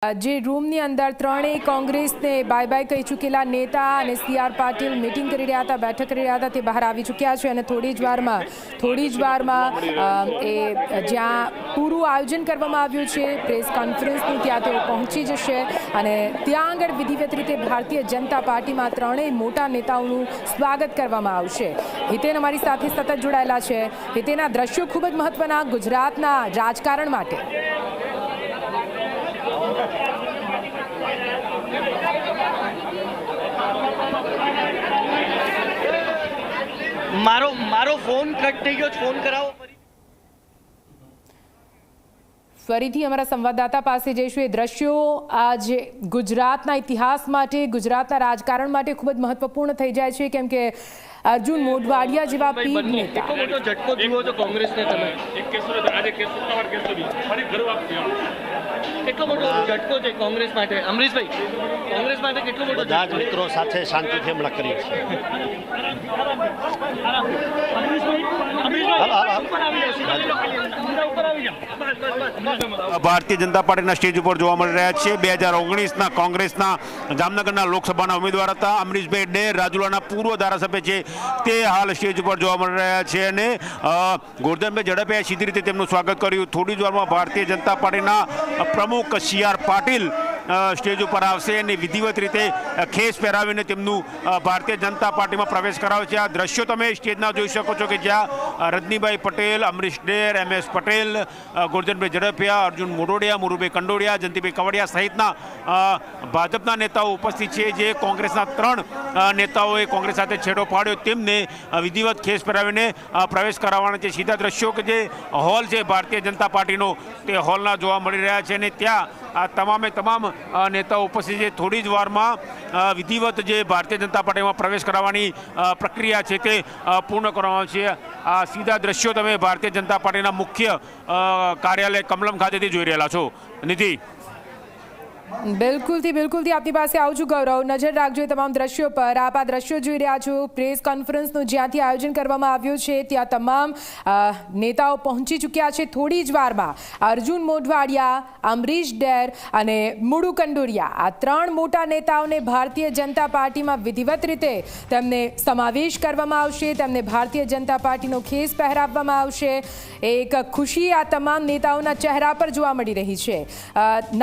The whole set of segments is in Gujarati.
જે રૂમની અંદર ત્રણેય કોંગ્રેસને બાય બાય કહી ચૂકેલા નેતા અને સી આર પાટીલ મિટિંગ કરી રહ્યા હતા, બેઠક કરી રહ્યા હતા, તે બહાર આવી ચૂક્યા છે અને થોડી જ વારમાં, થોડી જ વારમાં એ જ્યાં પૂરું આયોજન કરવામાં આવ્યું છે, પ્રેસ કોન્ફરન્સનું ત્યાં તેઓ પહોંચી જશે અને ત્યાં આગળ વિધિવત રીતે ભારતીય જનતા પાર્ટીમાં ત્રણેય મોટા નેતાઓનું સ્વાગત કરવામાં આવશે. હિતેન અમારી સાથે સતત જોડાયેલા છે. હિતેના દ્રશ્યો ખૂબ જ મહત્વના ગુજરાતના રાજકારણ માટે. મારો મારો ફોન કટ થઈ ગયો ફોન કરાવો ફરીથી અમારા સંવાદદાતા પાસે જઈશું. એ દ્રશ્યો આજે ગુજરાતના ઇતિહાસ માટે ગુજરાતના રાજકારણ માટે ખૂબ જ મહત્વપૂર્ણ થઈ જાય છે. કેમ કે અર્જુન મોઢવાડિયા જેવા બંને. નેતા. કેટલો મોટો ઝટકો જુઓ છો કોંગ્રેસને તમે. એક કેસો આજે કેસો તમારે કેસો બી ફરી ઘર કેટલો મોટો ઝટકો છે કોંગ્રેસ માટે. અમરીશભાઈ કોંગ્રેસ માટે કેટલો મોટો બધા જ મિત્રો સાથે શાંતિથી હમણાં કરીએ છીએ હાલ, હાલ, હાલ. ભારતીય જનતા પાર્ટીના સ્ટેજ ઉપર જોવા મળી રહ્યા છે. બે હજાર ઓગણીસના કોંગ્રેસના જામનગરના લોકસભાના ઉમેદવાર હતા. અમરીશભાઈ ડેર રાજુલાના પૂર્વ ધારાસભ્ય છે. તે હાલ સ્ટેજ ઉપર જોવા મળી રહ્યા છે અને ગોરધનભાઈ ઝડપે સીધી રીતે તેમનું સ્વાગત કર્યું. થોડી જ વારમાં ભારતીય જનતા પાર્ટીના પ્રમુખ સી પાટીલ સ્ટેજ ઉપર આવશે અને વિધિવત રીતે ખેસ પહેરાવીને તેમનું ભારતીય જનતા પાર્ટીમાં પ્રવેશ કરાવે છે. આ દ્રશ્યો તમે સ્ટેજના જોઈ શકો છો કે જ્યાં રજનીભાઈ પટેલ, અમરીશ ડેર, એમ એસ પટેલ ગુરજનભાઈ ઝડપિયા, અર્જુન મોડોડિયા મુરુભાઈ કંડોડિયા જયંતિભાઈ કવડિયા સહિતના ભાજપના નેતાઓ ઉપસ્થિત છે. જે કોંગ્રેસના ત્રણ નેતાઓએ કોંગ્રેસ સાથે છેડો પાડ્યો. તેમને વિધિવત ખેસ પહેરાવીને પ્રવેશ કરાવવાના છે. સીધા દ્રશ્યો કે જે હોલ છે ભારતીય જનતા પાર્ટીનો, તે હોલના જોવા મળી રહ્યા છે અને ત્યાં આ તમામે તમામ નેતાઓ ઉપસ્થિત છે. થોડી જ વારમાં વિધિવત જે ભારતીય જનતા પાર્ટીમાં પ્રવેશ કરાવવાની પ્રક્રિયા છે તે પૂર્ણ કરવામાં આવશે આ સીધા દ્રશ્યો તમે ભારતીય જનતા પાર્ટીના મુખ્ય કાર્યાલય કમલમ ખાતેથી જોઈ રહેલા છો. નિધિ. બિલકુલથી બિલકુલથી આપની પાસે આવું છું ગૌરવ. નજર રાખજો તમામ દ્રશ્યો પર. આપ આ દ્રશ્યો જોઈ રહ્યા છો. પ્રેસ કોન્ફરન્સનું જ્યાંથી આયોજન કરવામાં આવ્યું છે, ત્યાં તમામ નેતાઓ પહોંચી ચૂક્યા છે થોડી જ વારમાં. અર્જુન મોઢવાડિયા, અમરીશ ડેર અને મુડુ કંડોરિયા. આ ત્રણ મોટા નેતાઓને ભારતીય જનતા પાર્ટીમાં વિધિવત રીતે તેમને સમાવેશ કરવામાં આવશે. તેમને ભારતીય જનતા પાર્ટીનો ખેસ પહેરાવવામાં આવશે. એક ખુશી આ તમામ નેતાઓના ચહેરા પર જોવા મળી રહી છે.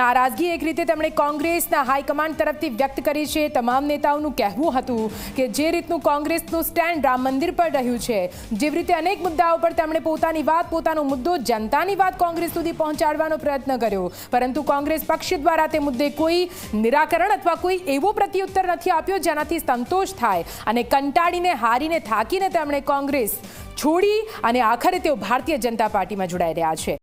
નારાજગી એક રીતે તેમણે કોંગ્રેસના હાઈકમાન્ડ તરફથી વ્યક્ત કરી છે. તમામ નેતાઓનું કહેવું હતું કે જે રીતનું કોંગ્રેસનું સ્ટેન્ડ રામ મંદિર પર રહ્યું છે, જેવી રીતે અનેક મુદ્દાઓ પર તેમણે પોતાની વાત, પોતાનો મુદ્દો જનતાની વાત કોંગ્રેસ સુધી પહોંચાડવાનો પ્રયત્ન કર્યો. પરંતુ કોંગ્રેસ પક્ષ દ્વારા તે મુદ્દે કોઈ નિરાકરણ અથવા કોઈ એવો પ્રત્યુત્તર નથી આપ્યો જેનાથી સંતોષ થાય અને કંટાળીને, હારીને, થાકીને તેમણે કોંગ્રેસ છોડી અને આખરે તેઓ ભારતીય જનતા પાર્ટીમાં જોડાઈ રહ્યા છે.